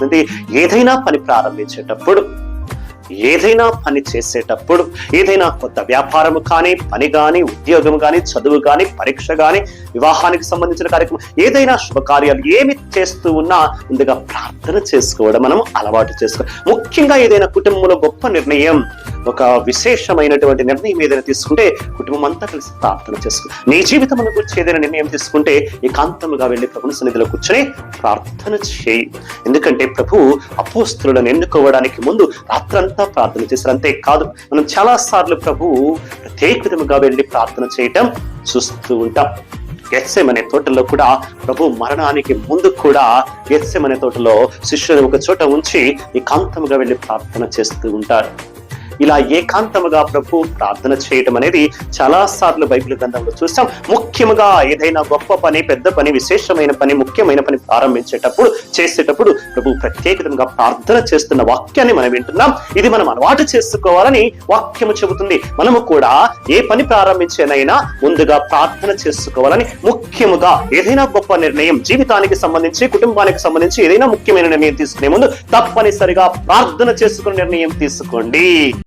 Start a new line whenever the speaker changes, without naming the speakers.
ఉంది ఏదైనా పని ప్రారంభించేటప్పుడు ఏదైనా పని చేసేటప్పుడు ఏదైనా కొత్త వ్యాపారము కానీ పని కానీ ఉద్యోగం కానీ చదువు కానీ పరీక్ష కానీ వివాహానికి సంబంధించిన కార్యక్రమం ఏదైనా శుభకార్యాలు ఏమి చేస్తూ ఉన్నా ముందుగా ప్రార్థన చేసుకోవడం మనం అలవాటు చేసుకో ముఖ్యంగా ఏదైనా కుటుంబంలో గొప్ప నిర్ణయం ఒక విశేషమైనటువంటి నిర్ణయం ఏదైనా తీసుకుంటే కుటుంబం అంతా కలిసి ప్రార్థన చేసుకో నీ జీవితం గురించి ఏదైనా నిర్ణయం తీసుకుంటే ఏకాంతముగా వెళ్ళి ప్రభుని సన్నిధిలో కూర్చొని ప్రార్థన చేయి. ఎందుకంటే ప్రభు అపోస్తులను ఎన్నుకోవడానికి ముందు రాత్రంతా ప్రార్థన చేశారు. అంతే కాదు మనం చాలా సార్లు ప్రభు ప్రత్యేక విధముగా వెళ్ళి ప్రార్థన చేయటం చూస్తూ ఉంటాం. ఎస్ఎం అనే తోటలో కూడా ప్రభు మరణానికి ముందు కూడా ఎస్ఎం అనే తోటలో శిష్యుని ఒక చోట ఉంచి ఏకాంతముగా వెళ్ళి ప్రార్థన చేస్తూ ఉంటారు. ఇలా ఏకాంతముగా ప్రభు ప్రార్థన చేయటం అనేది చాలా సార్లు బైబిల్ గ్రంథంలో చూస్తాం. ముఖ్యముగా ఏదైనా గొప్ప పని పెద్ద పని విశేషమైన పని ముఖ్యమైన పని ప్రారంభించేటప్పుడు చేసేటప్పుడు ప్రభు ప్రత్యేకంగా ప్రార్థన చేస్తున్న వాక్యాన్ని మనం వింటున్నాం. ఇది మనం అలవాటు చేసుకోవాలని వాక్యము చెబుతుంది. మనము కూడా ఏ పని ప్రారంభించేనైనా ముందుగా ప్రార్థన చేసుకోవాలని ముఖ్యముగా ఏదైనా గొప్ప నిర్ణయం జీవితానికి సంబంధించి కుటుంబానికి సంబంధించి ఏదైనా ముఖ్యమైన నిర్ణయం తీసుకునే ముందు తప్పనిసరిగా ప్రార్థన చేసుకునే నిర్ణయం తీసుకోండి.